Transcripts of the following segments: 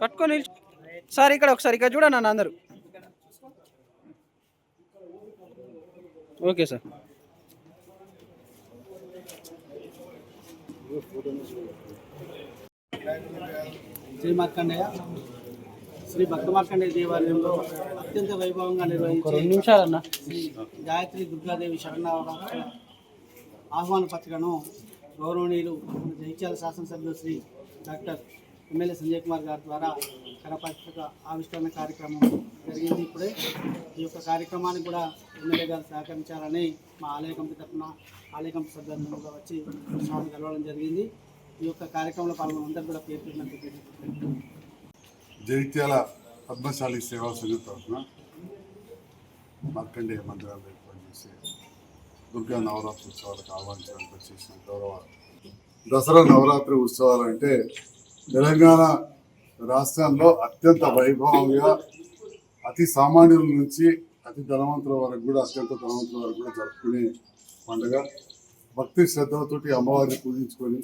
పట్టుకొని సార్ ఇక్కడ ఒకసారి ఇక్కడ చూడండి అన్న అందరూ. Okay sir. శ్రీ శ్రీ భక్త మార్కండేయ దేవాలయంలో అత్యంత వైభవంగా ఒక నిర్వహించే రెండు నిమిషాలన్న శ్రీ గాయత్రి దుర్గాదేవి శరణవరాత్రుల ఆహ్వాన పత్రికను గౌరవనీయులు జగిత్యాల శాసనసభ్యులు శ్రీ డాక్టర్ ఎమ్మెల్యే సంజయ్ కుమార్ గారి ద్వారా కరపత్రిక ఆవిష్కరణ కార్యక్రమం జరిగింది ఇప్పుడే ఈ యొక్క కార్యక్రమానికి కూడా ఎమ్మెల్యే గారు సహకరించాలని మా ఆలయ కమిటీ తరఫున ఆలయ కమిటీ సభ్యులందరూ వచ్చి స్వామి కలవడం జరిగింది ఈ యొక్క కార్యక్రమంలో పాల్గొన్న అందరూ కూడా పేరు కృతజ్ఞతలు. జగిత్యాల పద్మశాలి సేవా సంఘం తరఫున మార్కండేయ మందిరాలు ఏర్పాటు చేసి దుర్గా నవరాత్రి ఉత్సవాలకు ఆహ్వానించడానికి చేసిన గౌరవ దసరా నవరాత్రి ఉత్సవాలు అంటే తెలంగాణ రాష్ట్రంలో అత్యంత వైభవంగా అతి సామాన్యుల నుంచి అతి ధనవంతుల వరకు కూడా అత్యంత ధనవంతుల వరకు కూడా జరుపుకునే పండుగ. భక్తి శ్రద్ధలతోటి అమ్మవారిని పూజించుకొని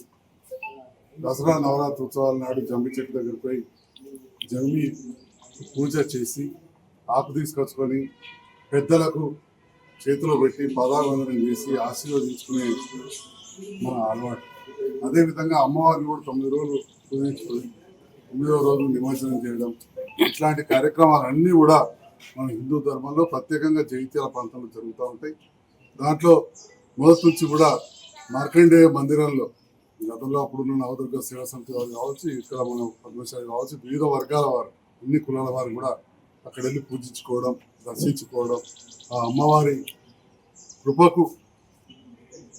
దసరా నవరాత్రి ఉత్సవాల నాడు జమ్మి చెట్టు దగ్గర పోయి జమ్మి పూజ చేసి ఆకు తీసుకొచ్చుకొని పెద్దలకు చేతిలో పెట్టి పదావందనం చేసి ఆశీర్వదించుకునే మన అలవాటు. అదేవిధంగా అమ్మవారిని కూడా తొమ్మిది రోజులు పూజించుకొని తొమ్మిదవ రోజు నిమజ్జనం చేయడం ఇట్లాంటి కార్యక్రమాలన్నీ కూడా మన హిందూ ధర్మంలో ప్రత్యేకంగా జైత్యాల ప్రాంతంలో జరుగుతూ ఉంటాయి. దాంట్లో మొదటి నుంచి కూడా మార్కండేయ మందిరంలో గతంలో అప్పుడున్న నవదుర్గ సేవా సమితి వారు కావచ్చు ఇక్కడ మన పద్మశాలి కావచ్చు వివిధ వర్గాల వారు అన్ని కులాల వారు కూడా అక్కడ వెళ్ళి పూజించుకోవడం దర్శించుకోవడం ఆ అమ్మవారి కృపకు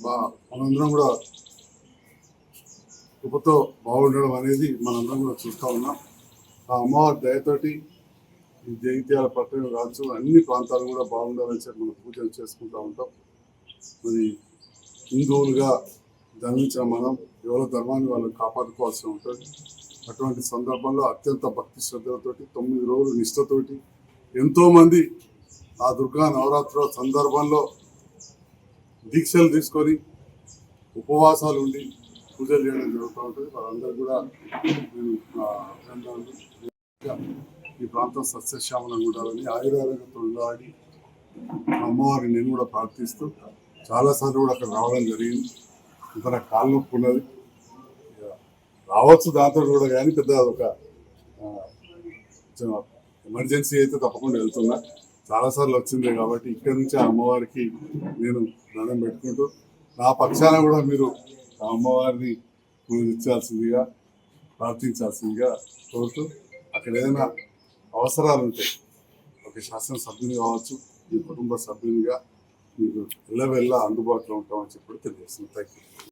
మనందరం కూడా కృపతో బాగుండడం అనేది మనందరం కూడా చూస్తూ ఉన్నాం. ఆ అమ్మవారి దయతోటి ఈ జగిత్యాల పట్టణం కావచ్చు అన్ని ప్రాంతాలు కూడా బాగుండాలని చెప్పి మనం పూజలు చేసుకుంటూ ఉంటాం. మరి హిందువులుగా దండించిన మనం ఎవరి ధర్మాన్ని వాళ్ళు కాపాడుకోవాల్సి ఉంటుంది. అటువంటి సందర్భంలో అత్యంత భక్తి శ్రద్ధలతోటి తొమ్మిది రోజులు నిష్ఠతోటి ఎంతోమంది ఆ దుర్గా నవరాత్రుల సందర్భంలో దీక్షలు తీసుకొని ఉపవాసాలు ఉండి పూజలు చేయడం జరుగుతూ ఉంటుంది. వారందరూ కూడా నేను ఈ ప్రాంతం సస్యశ్యామలంగా ఉండాలని ఆయురారోగ్యంతో ఉండాలని అమ్మవారిని నేను కూడా ప్రార్థిస్తూ చాలాసార్లు కూడా అక్కడ రావడం జరిగింది. ఇంత నాకు కాలు నొప్పి ఉన్నది రావచ్చు దాంతో కూడా కానీ పెద్ద ఒక ఎమర్జెన్సీ అయితే తప్పకుండా వెళ్తున్నా. చాలాసార్లు వచ్చిందే కాబట్టి ఇక్కడి నుంచి ఆ అమ్మవారికి నేను దండం పెట్టుకుంటూ నా పక్షాన కూడా మీరు ఆ అమ్మవారిని పూజించాల్సిందిగా ప్రార్థించాల్సిందిగా కోరుతూ అక్కడ ఏదైనా అవసరాలు ఉంటాయి ఒక శాసనసభ్యుని కావచ్చు మీ కుటుంబ సభ్యునిగా మీకు ఎల్లవెల్లా అందుబాటులో ఉంటామని చెప్పి తెలియజేస్తుంది థ్యాంక్ యూ